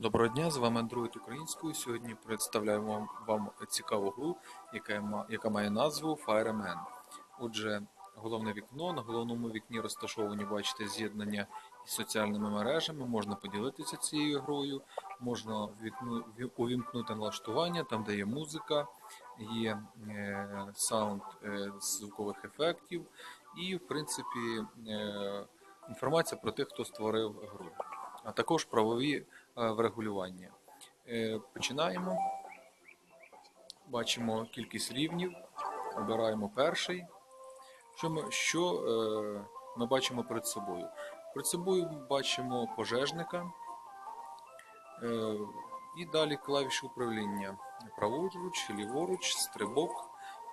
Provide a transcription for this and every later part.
Доброго дня, з вами Android українською. Сьогодні представляємо вам, цікаву гру, яка, яка має назву Fireman. Отже, головне вікно. На головному вікні розташовані, бачите, з'єднання із соціальними мережами. Можна поділитися цією грою, можна увімкнути налаштування, там де є музика, є е, саунд е, звукових ефектів і, в принципі, е, інформація про тих, хто створив гру, а також правові врегулювання. Е, Починаємо. Бачимо кількість рівнів. Обираємо перший. Що ми, що е, ми бачимо перед собою? Перед собою бачимо пожежника. Е, і далі клавіші управління. Праворуч, ліворуч, стрибок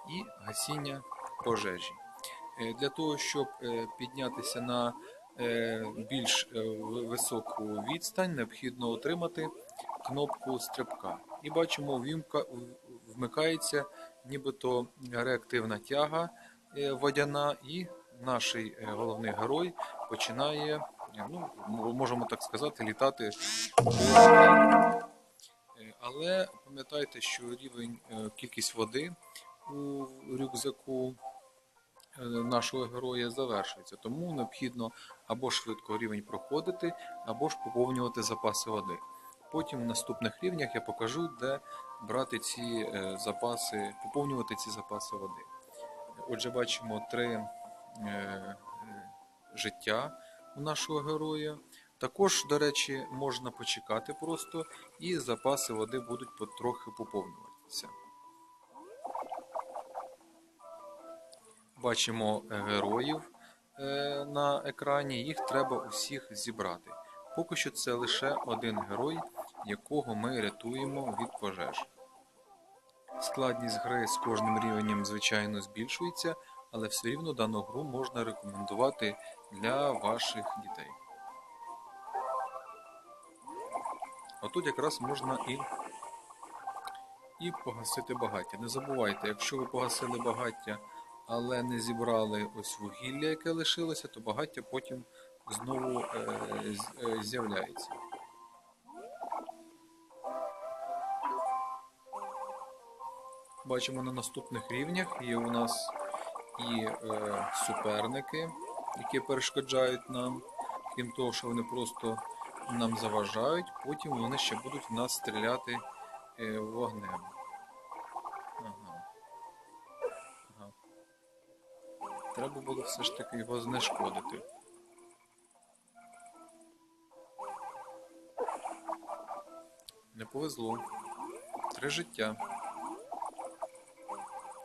і гасіння пожежі. Е, Для того, щоб е, піднятися на е, більш е, високу відстань, необхідно отримати кнопку стрибка. І бачимо, вімка, вмикається нібито реактивна тяга е, водяна, і наш е, головний герой починає, е, ну, можемо так сказати, літати. Е, Але пам'ятайте, що рівень е, кількість води у рюкзаку е, нашого героя завершується. Тому необхідно або швидко рівень проходити, або ж поповнювати запаси води. Потім в наступних рівнях я покажу, де брати ці е, запаси, поповнювати ці запаси води. Отже, бачимо три е, е, життя у нашого героя. Також, до речі, можна почекати просто, і запаси води будуть потрохи поповнюватися. Бачимо е, героїв е, на екрані, їх треба усіх зібрати. Поки що це лише один герой, якого ми рятуємо від пожеж. Складність гри з кожним рівнем, звичайно, збільшується, але все рівно дану гру можна рекомендувати для ваших дітей. Отут якраз можна і, і погасити багаття. Не забувайте, якщо ви погасили багаття, але не зібрали ось вугілля, яке лишилося, то багаття потім знову е, е, з'являється. Бачимо на наступних рівнях є у нас і е, суперники, які перешкоджають нам. Крім того, що вони просто нам заважають, потім вони ще будуть в нас стріляти е, вогнем. Треба було все ж таки його знешкодити. Не повезло. Три життя.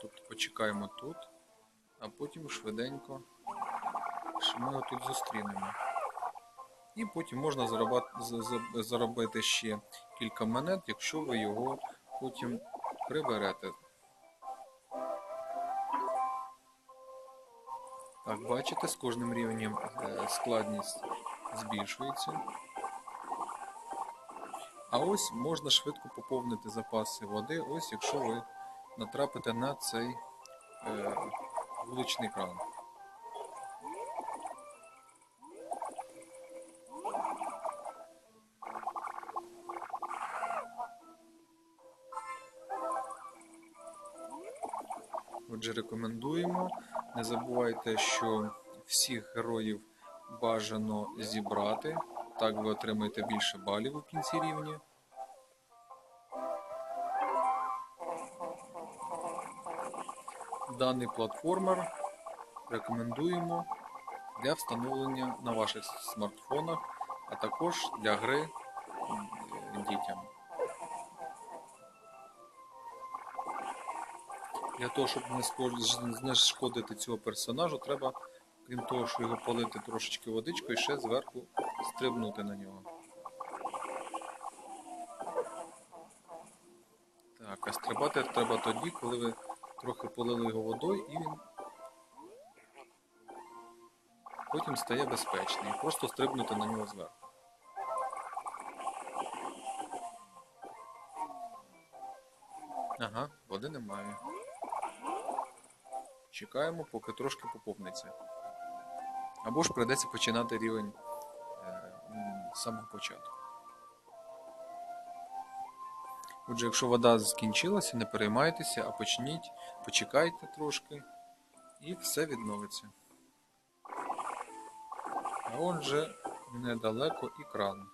Тобто почекаємо тут, а потім швиденько що ми його тут зустрінемо. І потім можна заробити ще кілька монет, якщо ви його потім приберете. Так, бачите, з кожним рівнем е, складність збільшується. А ось можна швидко поповнити запаси води, ось якщо ви натрапите на цей е, вуличний кран. Отже, рекомендуємо. Не забувайте, що всіх героїв бажано зібрати. Так ви отримаєте більше балів у кінці рівня. Даний платформер рекомендуємо для встановлення на ваших смартфонах, а також для гри дітям. Для того, щоб не знешкодити цього персонажу, треба, крім того, що його полити трошечки водичкою, ще зверху стрибнути на нього. Так, а стрибати треба тоді, коли ви трохи полили його водою і він потім стає безпечний. Просто стрибнути на нього зверху. Ага, води немає. Чекаємо, поки трошки поповниться. Або ж прийдеться починати рівень е, з самого початку. Отже, якщо вода скінчилася, не переймайтеся, а почніть, почекайте трошки, і все відновиться. А отже, недалеко і кран.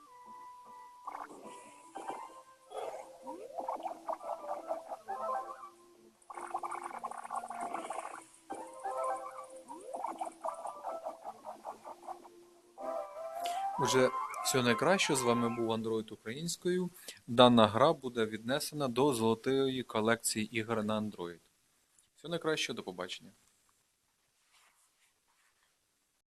Отже, всього найкращого. З вами був Android українською. Дана гра буде віднесена до золотої колекції ігор на Android. Всього найкращого, до побачення.